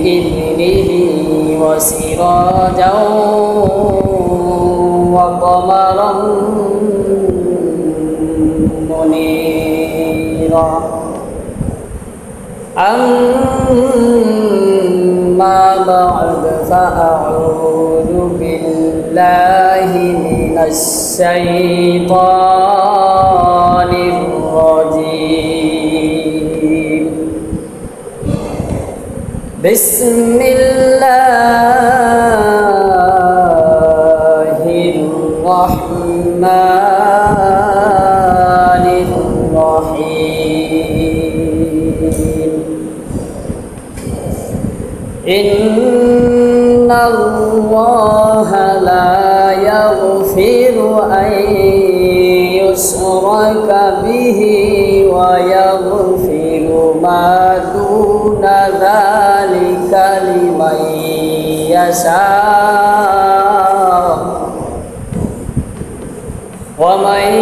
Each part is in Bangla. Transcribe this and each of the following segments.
بإذنه وسراجا وقمرا منيرا أما بعد فأعوذ بالله من الشيطان بسم الله الرحمن الرحيم. إن الله لا يغفر أن يشرك به ويغفر ما دون ذلك يشاء ومن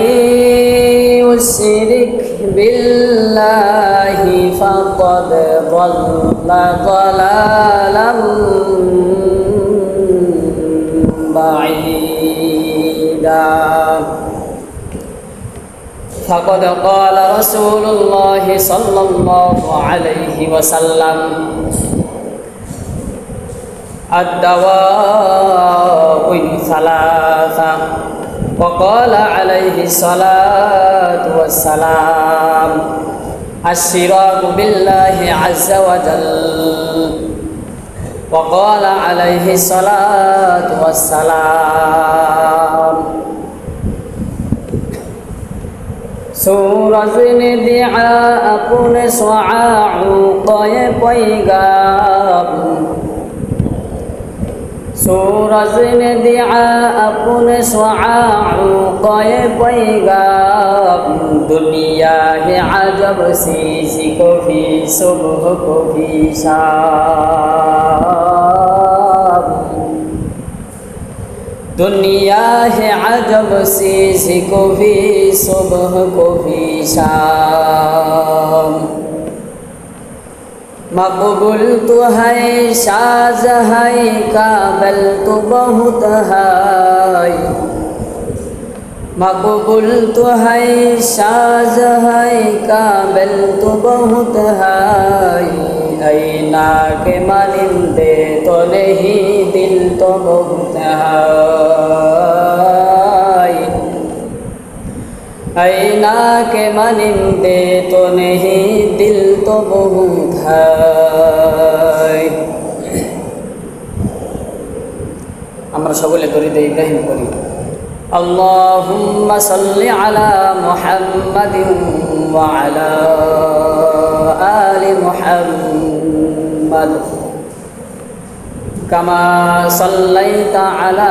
يشرك بالله فقد ضل ضلالا بعيدا فقد قال رسول الله صلى الله عليه وسلم الدواء ثلاثة وقال عليه الصلاة والسلام الشراك بالله عز وجل وقال عليه الصلاة والسلام سورة ندعاء كن سعاع قيقيقام सूरज ने दिया अपने स्वाऊ कए पैगाम दुनिया है अजब सी को भी सुबह को भी शाम दुनिया है अजब सी को भी सुबह को भी शाम मकबूल तो है साज है काबल तो बहुत है मकबूल तो है साज है काबल तो बहुत है ऐना के मानिंदे तो नहीं दिल तो बहुत है ऐना के मानिंदे तो नहीं दिल तो बहुत है আমরা সকলে দরিদ ইব্রাহিম করি اللهم صل على محمد وعلى آل محمد كما صليت على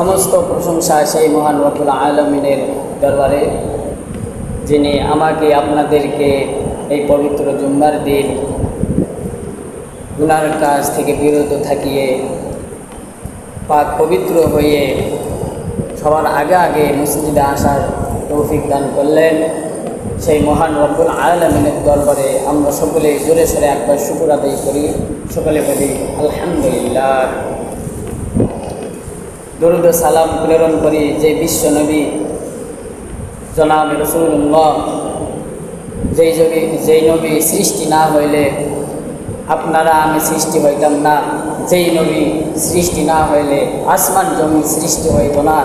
সমস্ত প্রশংসা সেই মহান রকুল আলমিনের দরবারে, যিনি আমাকে আপনাদেরকে এই পবিত্র জুম্মার দিন গুনার কাজ থেকে বিরত থাকিয়ে, পাক পবিত্র হয়ে সবার আগে আগে মসজিদে আসার তৌফিক দান করলেন। সেই মহান রব্বুল আলমিনের দরবারে আমরা সকলে জোরে সরে একবার শুকুর আদায় করি। সকলে বলি, আলহামদুলিল্লাহ। দরুদ সালাম প্রেরণ করি যে বিশ্ব নবী, জনাব রসুল্লাহ যেই নবী যেই নবী সৃষ্টি না হইলে আপনারা আমি সৃষ্টি হইতাম না। যেই নবী সৃষ্টি না হইলে আসমান জমি সৃষ্টি হইত না।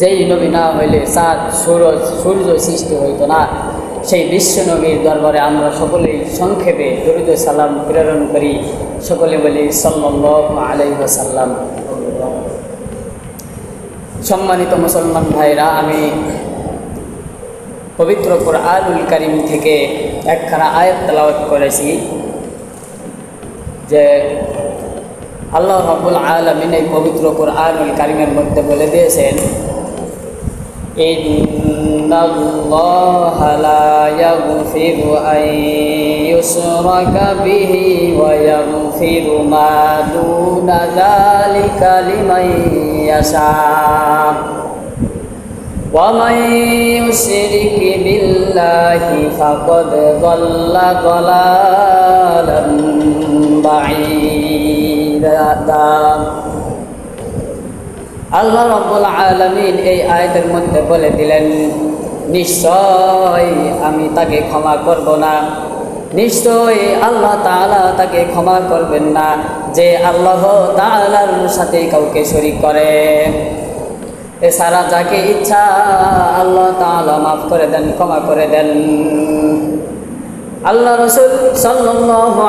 যেই নবী না হইলে চাঁদ, সূরজ, সূর্য সৃষ্টি হইত না। সেই বিশ্ব নবীর দরবারে আমরা সকলেই সংক্ষেপে দরিদ সালাম প্রেরণ করি। সকলে বলি সাল্লাহ আলাইসাল্লাম সম্মানিত মুসলমান ভাইরা আমি পবিত্র কোরআনুল করিম থেকে একখানা আয়াত তেলাওয়াত করেছি যে আল্লাহ রব্বুল আলমিন এই পবিত্র কোরআনুল কারিমের মধ্যে বলে দিয়েছেন إن الله لا يغفر أن يشرك به ويغفر ما دون ذلك لمن يشاء ومن يشرك بالله فقد ضل ضلالا بعيدا আল্লাহ রব্বুল আলমিন এই আয়তের মধ্যে বলে দিলেন নিশ্চয় আমি তাকে ক্ষমা করব না নিশ্চয় আল্লাহ তাআলা তাকে ক্ষমা করবেন না যে আল্লাহ তাআলার সাথে কাউকে শরিক করে। এছাড়া যাকে ইচ্ছা আল্লাহ তাআলা মাফ করে দেন, ক্ষমা করে দেন। আল্লাহ রসুল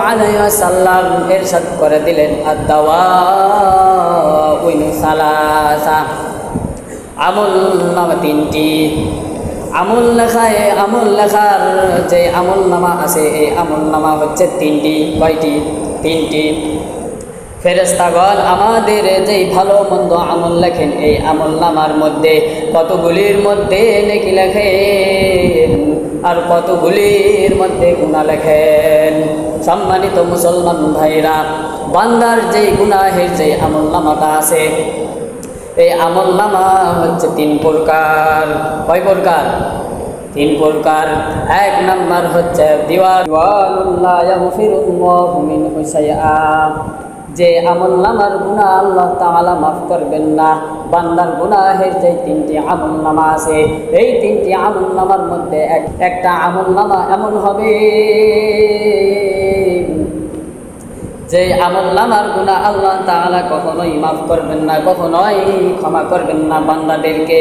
আলাইহি ওয়াসাল্লাম ইরশাদ করে দিলেন আদাওয়া সালাসা। আমল নামা তিনটি। আমল লেখায় আমল লেখার যে আমল নামা আছে, এই আমল নামা হচ্ছে তিনটি, কয়টি? তিনটি। ফেরেস্তাগণ আমাদের যেই ভালো মন্দ আমল লেখেন, এই আমল নামার মধ্যে কতগুলির মধ্যে নাকি লেখেন আর কতগুলির মধ্যে গুণা লেখেন? সম্মানিত মুসলমান ভাইরা, বান্দার যেই গুনাহের যে আমল নামাটা আছে এই আমল নামা হচ্ছে তিন প্রকার। কয় প্রকার? তিন প্রকার। এক নাম্বার হচ্ছে যে আমল নামার গুণা আল্লাহ তাআলা মাফ করবেন না। বান্দার গুনাহের যে তিনটি আমল নামা আছে, এই তিনটি আমল নামার মধ্যে এক একটা আমল নামা এমন হবে যে আমল নামার গুণা আল্লাহ তাআলা কখনোই মাফ করবেন না, কখনোই ক্ষমা করবেন না বান্দাদেরকে।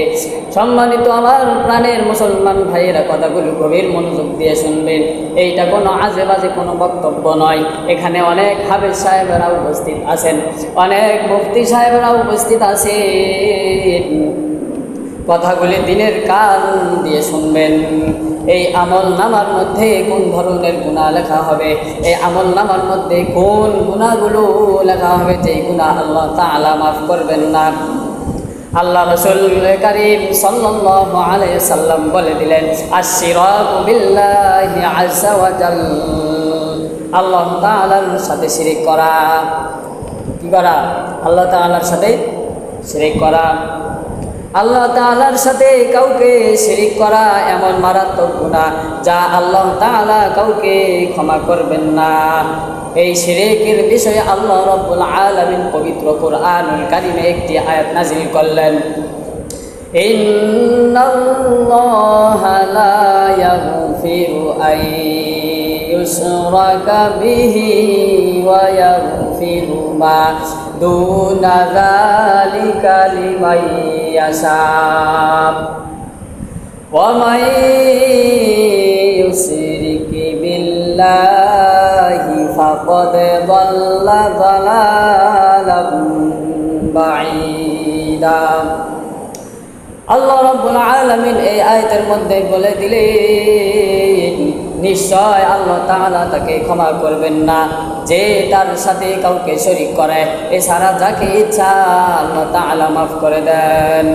সম্মানিত আমার প্রাণের মুসলমান ভাইয়েরা কথাগুলো গভীর মনোযোগ দিয়ে শুনবেন। এইটা কোনো আজে বাজে কোনো বক্তব্য নয়। এখানে অনেক হাফেজ সাহেবেরা উপস্থিত আছেন, অনেক মুফতি সাহেবেরা উপস্থিত আছেন। কথাগুলি দিনের কাল দিয়ে শুনবেন। এই আমল নামার মধ্যে কোন ধরনের গুণা লেখা হবে? এই আমল নামার মধ্যে কোন গুণাগুলো লেখা হবে যেই গুণা আল্লাহ তাআলা মাফ করবেন না? আল্লাহ রসুল করিম সাল্লাল্লাহু সাল্লাম বলে দিলেন আল্লাহ তাআলার সাথে শিরিক করা। কি করা? আল্লাহ তাআলার সাথে শিরিক করা। আল্লাহ তাআলার সাথে কাউকে শিরিক করা এমন মারাত্মক গুনাহ যা আল্লাহ তাআলা কাউকে ক্ষমা করবেন না এই শিরিকের বিষয়ে আল্লাহ রাব্বুল আলামিন পবিত্র কোরআনুল কারিমে একটি আয়াত নাজিল করলেন إن الله لا يغفر أن يشرك به ويغفر ما دون ذلك لمن يشاء ومن يشرك بالله فقد ضل ضلالا بعيدا আল্লাহ রব্বুল আলামিন এই আয়াতের মধ্যে বলে দিলেন নিশ্চয় আল্লাহ তাআলা তাকে ক্ষমা করবেন না যে তার সাথে কাউকে শরীক করে এছাড়া যাকে ইচ্ছা আল্লাহ তাআলা মাফ করে দেন।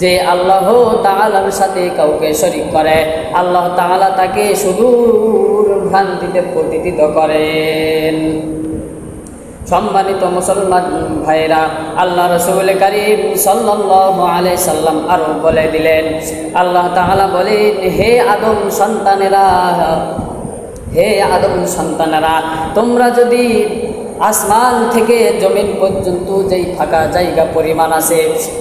যে আল্লাহ তাআলার সাথে কাউকে শরীক করে, আল্লাহ তাআলা তাকে সুদূর ভ্রান্তিতে পতিত করেন। সম্মানিত মুসলমান ভাইরা আল্লাহ রসুল করিম সাল্লাল্লাহু আলাইহি সাল্লাম আরও বলে দিলেন, আল্লাহ তাআলা বলেন, হে আদম সন্তানেরা হে আদম সন্তানেরা, তোমরা যদি আসমান থেকে জমিন পর্যন্ত যেই ফাঁকা জায়গা পরিমাণ আছে,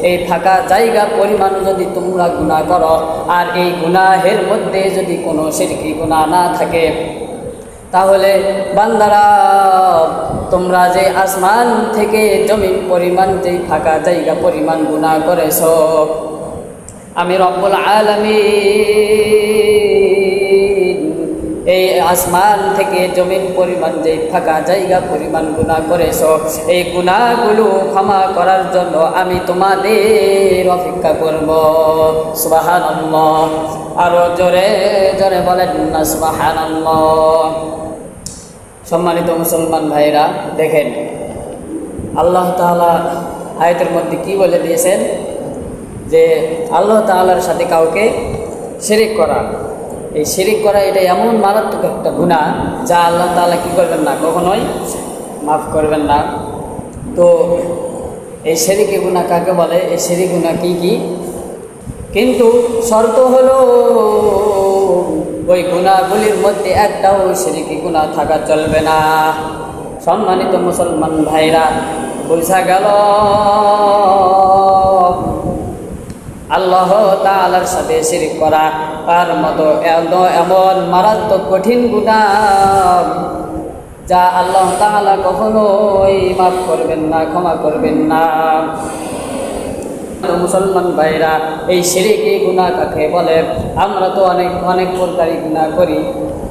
এই ফাঁকা জায়গা পরিমাণ যদি তোমরা গুণা করো, আর এই গুনাহের মধ্যে যদি কোনো সিরকি গুণা না থাকে, তাহলে বান্দারা, তোমরা যে আসমান থেকে জমিন পরিমাণ, যেই ফাঁকা জায়গা পরিমাণ গুণা করেছ, আমি রব্বুল আলমী এই আসমান থেকে জমিন পরিমাণ যে ফাঁকা জায়গা পরিমাণ গুণা করেছ, এই গুণাগুলো ক্ষমা করার জন্য আমি তোমাদের অপেক্ষা করব। সুবাহান আরও জোরে জোরে বলেন না সুবাহান সম্মানিত মুসলমান ভাইরা দেখেন, আল্লাহ তাআলা আয়তের মধ্যে কি বলে দিয়েছেন? যে আল্লাহ তাআলার সাথে কাউকে শিরিক করা। এই শিরিক করা এটা এমন মারাত্মক একটা গুণা যা আল্লাহ তাআলা কি করবেন না, কখনোই মাফ করবেন না। তো এই শিরিকে গুণা কাকে বলে? এই শিরিক গুণা কি কি? কিন্তু শর্ত হলো ওই গুণাগুলির মধ্যে একটাও সিরিকি গুণা থাকা চলবে না। সম্মানিত মুসলমান ভাইরা, বোঝা গেল? আল্লাহ তালার সাথে শিরিক করা, তার মতো এমন মারাত্মক কঠিন গুণা যা আল্লাহ তালা কখনোই মাফ করবেন না, ক্ষমা করবেন না। মুসলমান ভাইরা, এই সিরিকি গুণা কাকে বলে? আমরা তো অনেক অনেক প্রকারই গুণা করি।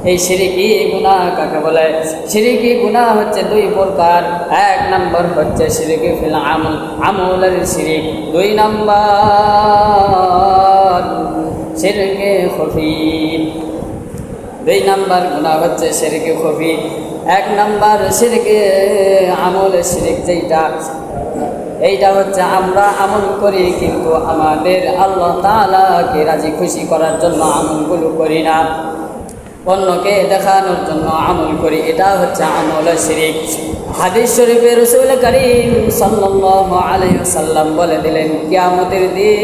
এই সিরিকি গুণা কাকে বলে? সিরিকি গুণা হচ্ছে দুই প্রকার। এক নম্বর হচ্ছে সিরিকি ফিল আমল, আমলের সিরিক। দুই নম্বর সিরিকে খফি। দুই নাম্বার গুণা হচ্ছে সিরিকে খফি। এক নম্বর সিরিকে আমল সিরিক যেটা এইটা হচ্ছে আমরা আমল করি কিন্তু আমাদের আল্লাহ তালাকে রাজি খুশি করার জন্য আমলগুলো করি না। অন্যকে দেখানোর জন্য আমল করি। এটা হচ্ছে আমল শিরিক। হাদিস শরীফের রসুল করিম সাল্লাল্লাহু আলহ্লাম সাল্লাম বলে দিলেন, কিয়ামতের দিন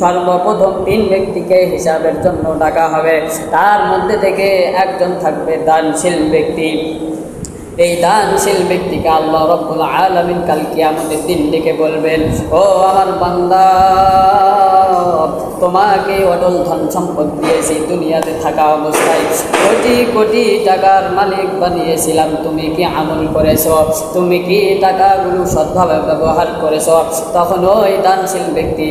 সর্বপ্রথম তিন ব্যক্তিকে হিসাবের জন্য ডাকা হবে। তার মধ্যে থেকে একজন থাকবে দানশীল ব্যক্তি। এই দানশীল ব্যক্তিকে আল্লাহ রব্বুল আলমিন কাল কিয়ামতের দিন ডেকে বলবেন, ও আমার বান্দা, তোমাকে অটল ধন সম্পদ দিয়েছি, দুনিয়াতে থাকা অবস্থায় কোটি কোটি টাকার মালিক বানিয়েছিলাম। তুমি কি আমল করেছ? তুমি কি টাকাগুলো সৎভাবে ব্যবহার করেছ? তখন ওই দানশীল ব্যক্তি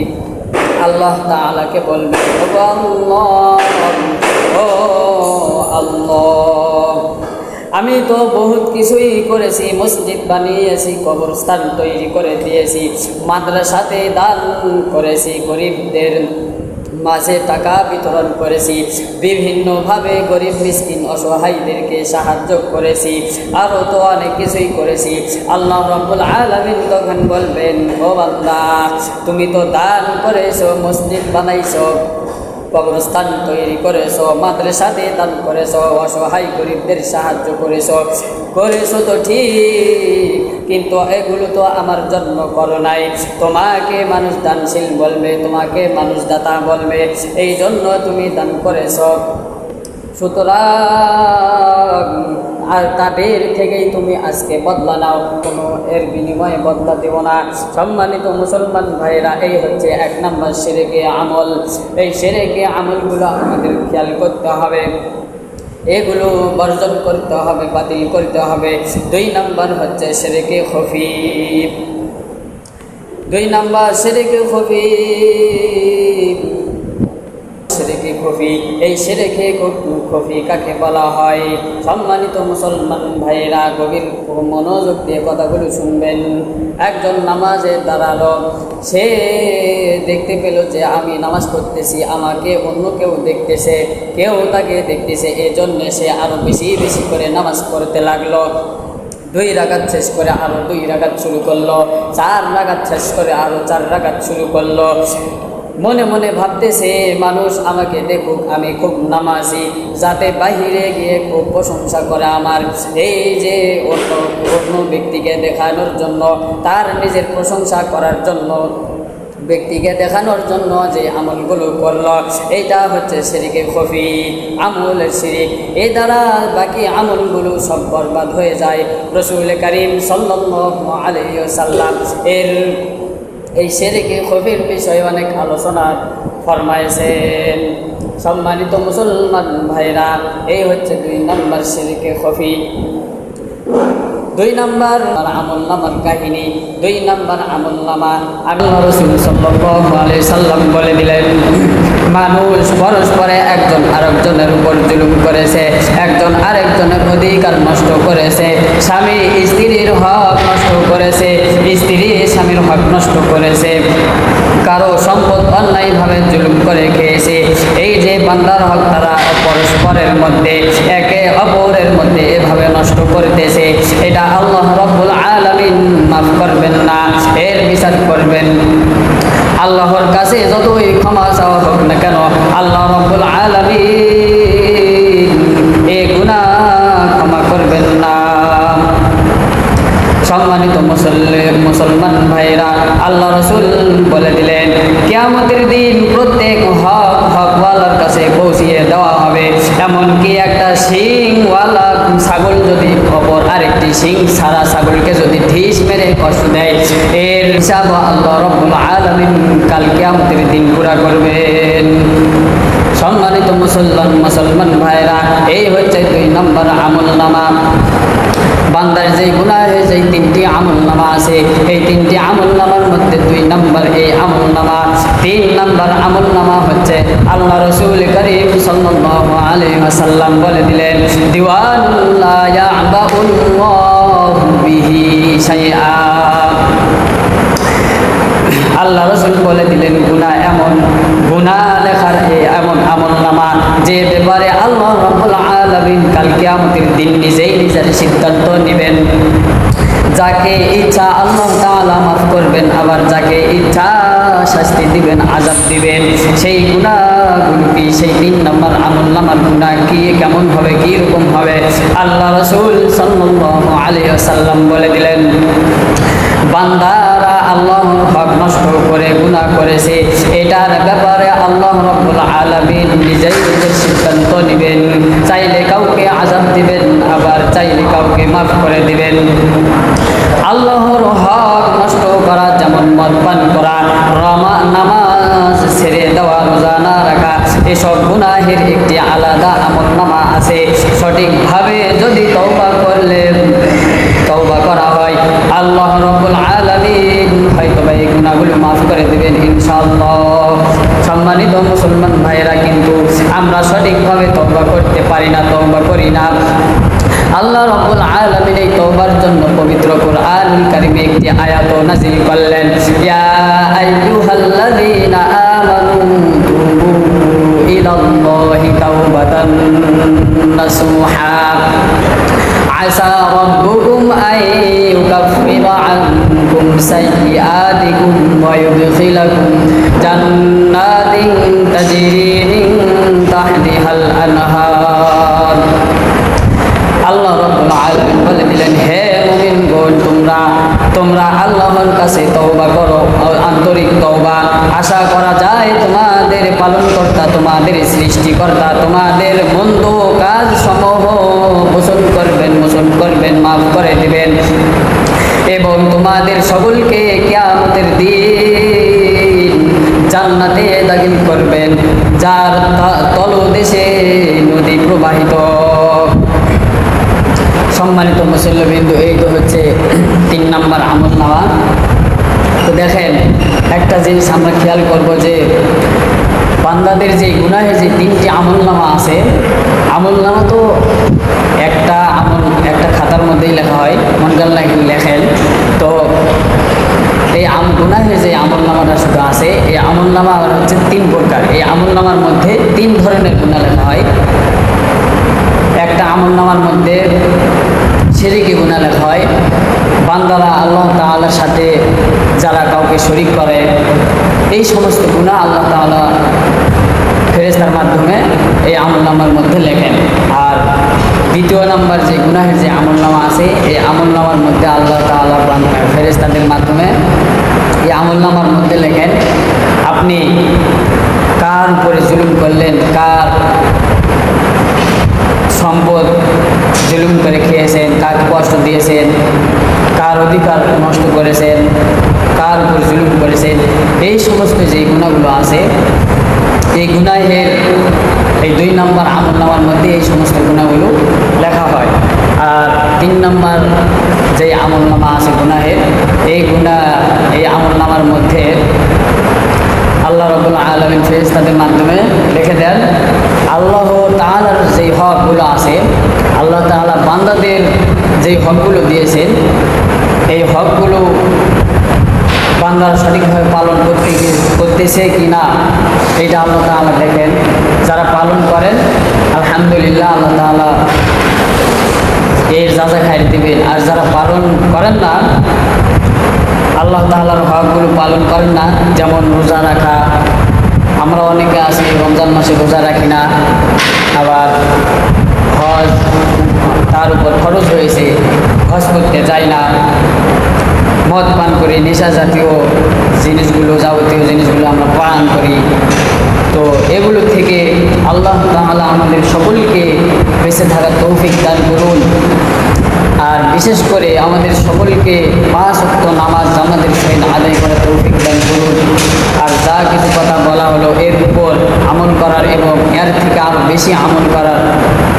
আল্লাহ তাআলাকে বলবে ও আল্লাহ ও আল্লাহ আমি তো বহুত কিছুই করেছি, মসজিদ বানিয়েছি, কবরস্থান তৈরি করে দিয়েছি, মাদ্রাসাতে দান করেছি, গরিবদের মাঝে টাকা বিতরণ করেছি, বিভিন্নভাবে গরিব মিসকিন অসহায়দেরকে সাহায্য করেছি, আরও তো অনেক কিছুই করেছি। আল্লাহ রব্বুল আলমিন তখন বলবেন, ও বান্দা, তুমি তো দান করেছ, মসজিদ বানাইছো কবরস্থান তৈরি করেছ মাদ্রাসাতে দান করেছ, অসহায় গরিবদের সাহায্য করেছ। করেছ তো ঠিক, কিন্তু এগুলো তো আমার জন্য করো নাই। তোমাকে মানুষ দানশীল বলবে, তোমাকে মানুষ দাতা বলবে এই জন্য তুমি দান করেছ। সুতরাং আর তাদের থেকেই তুমি আজকে বদলা নাও। কোনো এর বিনিময়ে বদলা দেব না। সম্মানিত মুসলমান ভাইরা এই হচ্ছে এক নম্বর সেরেকে আমল। এই সেরেকে আমলগুলো আমাদের খেয়াল করতে হবে। এগুলো বর্জন করতে হবে, বাতিল করতে হবে। দুই নম্বর হচ্ছে সেরেকে খফি দুই নম্বর সেরেকে খফি সেরেকে খফি, এই সেরেকে খফি কাকে বলা হয়? সম্মানিত মুসলমান ভাইয়েরা, গভীর মনোযোগ দিয়ে কথাগুলো শুনবেন। একজন নামাজে দাঁড়াল। সে দেখতে পেল যে আমি নামাজ পড়তেছি, আমাকে অন্য কেউ দেখতেছে, কেউ তাকে দেখতেছে এই জন্যে সে আরও বেশি বেশি করে নামাজ পড়তে লাগল। দুই রাগাত শেষ করে আরও দুই রাগাত শুরু করল। চার রাগাত শেষ করে আরও চার রাগাত শুরু করল। মনে মনে ভাবতেছে, মানুষ আমাকে দেখুক, আমি খুব নামাজি। যাতে বাহিরে গিয়ে খুব প্রশংসা করে আমার এই যে অন্য অন্য ব্যক্তিকে দেখানোর জন্য, তার নিজের প্রশংসা করার জন্য, ব্যক্তিকে দেখানোর জন্য যে আমলগুলো করল, এইটা হচ্ছে সিরিকে খফি আমলের সিরিক। এই দ্বারা বাকি আমলগুলো সব বরবাদ হয়ে যায়। রসুল করিম সাল্লাম এর এই সেরেকে খফির বিষয়ে অনেক আলোচনা ফরমাইছেন সম্মানিত মুসলমান ভাইরা এই হচ্ছে দুই নম্বর সেরেকে খফি দুই নম্বর আমল নামার কাহিনী। দুই নম্বর আমল নামা আল্লাহ রসুল সাল্লাম বলে দিলেন, মানুষ পরস্পরে একজন আরেকজনের উপর জুলুম করেছে, একজন আরেকজনের অধিকার নষ্ট করেছে, স্বামী স্ত্রীর হক নষ্ট করেছে, স্ত্রী স্বামীর হক নষ্ট করেছে, কারও সম্পদ অন্যায়ভাবে জুলুম করে খেয়েছে, এই যে বান্দার হক তারা পরস্পরের মধ্যে একে অপরের মধ্যে এভাবে নষ্ট করতেছে, এটা আল্লাহ রব্বুল আলমিন মাফ করবেন না, এর বিচার করবেন। আল্লাহর কাছে যতই ক্ষমা চাওয়া হোক না কেন, আল্লাহ রব্বুল আলমিন এ গুণা ক্ষমা করবেন না। সম্মানিত মুসল্লিম মুসলমান ভাইরা আল্লাহ রসুল বলে দিলেন, কেয়ামতের দিন প্রত্যেক হক হকওয়ালার কাছে পৌঁছিয়ে দেওয়া হবে, এমনকি একটা ছাগল যদি খবর আরেকটি সিং সারা ছাগলকে যদি ঢিস মেরে কষ্ট দেয়, এর হিসাব আল্লাহ রব্বুল আলমিন কালকে আমাদের দিন পুরা করবেন। সম্মানিত মুসলমান মুসলমান ভাইরা, এই হচ্ছে দুই নম্বর আমল নামা। বান্দার যে গুনার যেই তিনটি আমল নামা আছে, এই তিনটি আমল নামার মধ্যে দুই নম্বর এই আমল নামা তিন নম্বর আমল নামা হচ্ছে আল্লাহ রসুল করিম সাল্লাল্লাহু আলাইহি ওয়াসাল্লাম বলে দিলেন দিওয়ানুল্লাহ ইয়াবাউল্লাহু বিহি শাইআ। আল্লাহ রসুল বলে দিলেন গুণা এমন গুণা লেখার এমন আমল নামা যে ব্যাপারে আল্লাহ রব্বুল আলমিন কালকে আমাদের দিন নিজেই নিজের সিদ্ধান্ত নেবেন। যাকে ইচ্ছা আল্লাহ তাআলা মাফ করবেন, আবার যাকে ইচ্ছা শাস্তি দিবেন আজাব দিবেন। সেই গুণাগুলো সেই তিন নম্বর আমল নামার গুণা কি, কেমন হবে, কি রকম হবে? আল্লাহ রসুল সাল্লাল্লাহু আলাইহি ওয়াসাল্লাম বলে দিলেন, বান্দারা আল্লাহর হক নষ্ট করে, গুনাহ করেছে। এটার ব্যাপারে আল্লাহ রব্বুল আলামিন নিজেই নিজের সিদ্ধান্ত নেবেন। চাইলে কাউকে আজাব দিবেন, আবার চাইলে কাউকে মাফ করে দিবেন। আল্লাহর হক নষ্ট করা, যেমন মদ পান করা, রমা, নামাজ ছেড়ে দেওয়া, রোজা না রাখা, এসব গুনাহের একটি আলাদা আমল নামা আছে। সঠিকভাবে যদি তওবা করলে ইনশাআল্লাহ। সম্মানিত মুসলমান ভাইয়েরা, কিন্তু আমরা সঠিকভাবে তম্বা করতে পারি না তম্বা করি না। আল্লাহ রবুল আলমিন এই তওবার জন্য পবিত্র কোরআনুল কারিমে একটি আয়াত নাজিল করলেন, ইয়া আসা রাব্বুকুম আন আনকুম সাইয়্যাতিকুম ويدخلكم جنات تجري من تحتها الأنهار আল্লাহ রব্বুল আলামিন বলে দিলেন হে মুমিনগণ তোমরা তোমরা আল্লাহর কাছে তওবা করো আন্তরিক তওবা আশা করা যায় তোমাদের পালনকর্তা তোমাদের সৃষ্টিকর্তা তোমাদের মন্দ কাজ সমূহ মোচন করবেন মোচন করবেন মাফ করে দিবেন এবং তোমাদের সকলকে কিয়ামতের দিন জান্নাতে দাখিল করবেন, যার তলদেশে নদী প্রবাহিত। সম্মানিত মুসল্লবিন্দু এই তো হচ্ছে তিন নম্বর আমল নামা। তো দেখেন, একটা জিনিস আমরা খেয়াল করব যে বান্দাদের যে গুনাহে যে তিনটি আমল নামা আছে আমল নামা তো একটা আমল একটা খাতার মধ্যেই লেখা হয় মনকাল লেখেন। তো এই আম, গুনাহের যে আমল নামাটা শুধু আছে, এই আমল নামা আবার হচ্ছে তিন প্রকার। এই আমল নামার মধ্যে তিন ধরনের গুণা লেখা হয়। একটা আমল নামার মধ্যে সিরিকি গুণা লেখা হয়। বান্দারা আল্লাহ তাআলার সাথে যারা কাউকে শরিক করে, এই সমস্ত গুণা আল্লাহ তাআলা ফেরেস্তার মাধ্যমে এই আমল নামার মধ্যে লেখেন। আর দ্বিতীয় নাম্বার যে গুনাহের যে আমল নামা আছে, এই আমল নামার মধ্যে আল্লাহ তাআলা ফেরেস্তাদের মাধ্যমে এই আমল নামার মধ্যে লেখেন, আপনি কার উপরে জুলুম করলেন, কার সম্পদ জুলুম করে খেয়েছেন, কার কষ্ট দিয়েছেন, কার অধিকার নষ্ট করেছেন, কার উপর জুলুম করেছেন, এই সমস্ত যে গুণাগুলো আছে এই গুনাহের এই দুই নম্বর আমল নামার মধ্যে এই সমস্ত গুণাগুলো লেখা হয়। আর তিন নম্বর যে আমল নামা আছে গুনাহের, এই গুণা এই আমল নামার মধ্যে আল্লাহ রবুল আলমিন ফেরেস্তাদের মাধ্যমে লিখে দেন। আল্লাহ তাআলার যেই হকগুলো আছে, আল্লাহ তাআলা বান্দাদের যেই হকগুলো দিয়েছেন, এই হকগুলো বান্দারা সঠিকভাবে পালন করতে করতেছে কি না এটা আল্লাহ তাআলা দেখেন। যারা পালন করেন, আলহামদুলিল্লাহ আল্লাহ তাআলা এর যাজা খাইয়ে দিবেন। আর যারা পালন করেন না, আল্লাহ তাআলার হকগুলো পালন করেন না, যেমন রোজা রাখা। আমরা অনেকে আছি, রমজান মাসে রোজা রাখি না আবার হজ তার উপর খরচ হয়েছে হজ করতে যাই না মদ পান করি নেশা জাতীয় জিনিসগুলো যাবতীয় জিনিসগুলো আমরা পালন করি। তো এগুলো থেকে আল্লাহ তাহলে আমাদের সকলকে বেঁচে থাকার তৌফিক দান করুন। বিশেষ করে আমাদের সকলকে পাঁচ অক্ত নামাজ আমাদের সহিত আদায় করার তৌফিক দান করুন আর যা কিছু কথা বলা হলো এর উপর আমল করার এবং এর থেকে আরও বেশি আমল করার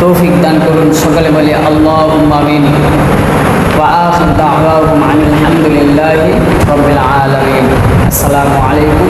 তৌফিক দান করুন সকলে বলে আল্লাহ আমিন وآخر دعواهم عن الحمد لله رب العالمين السلام عليكم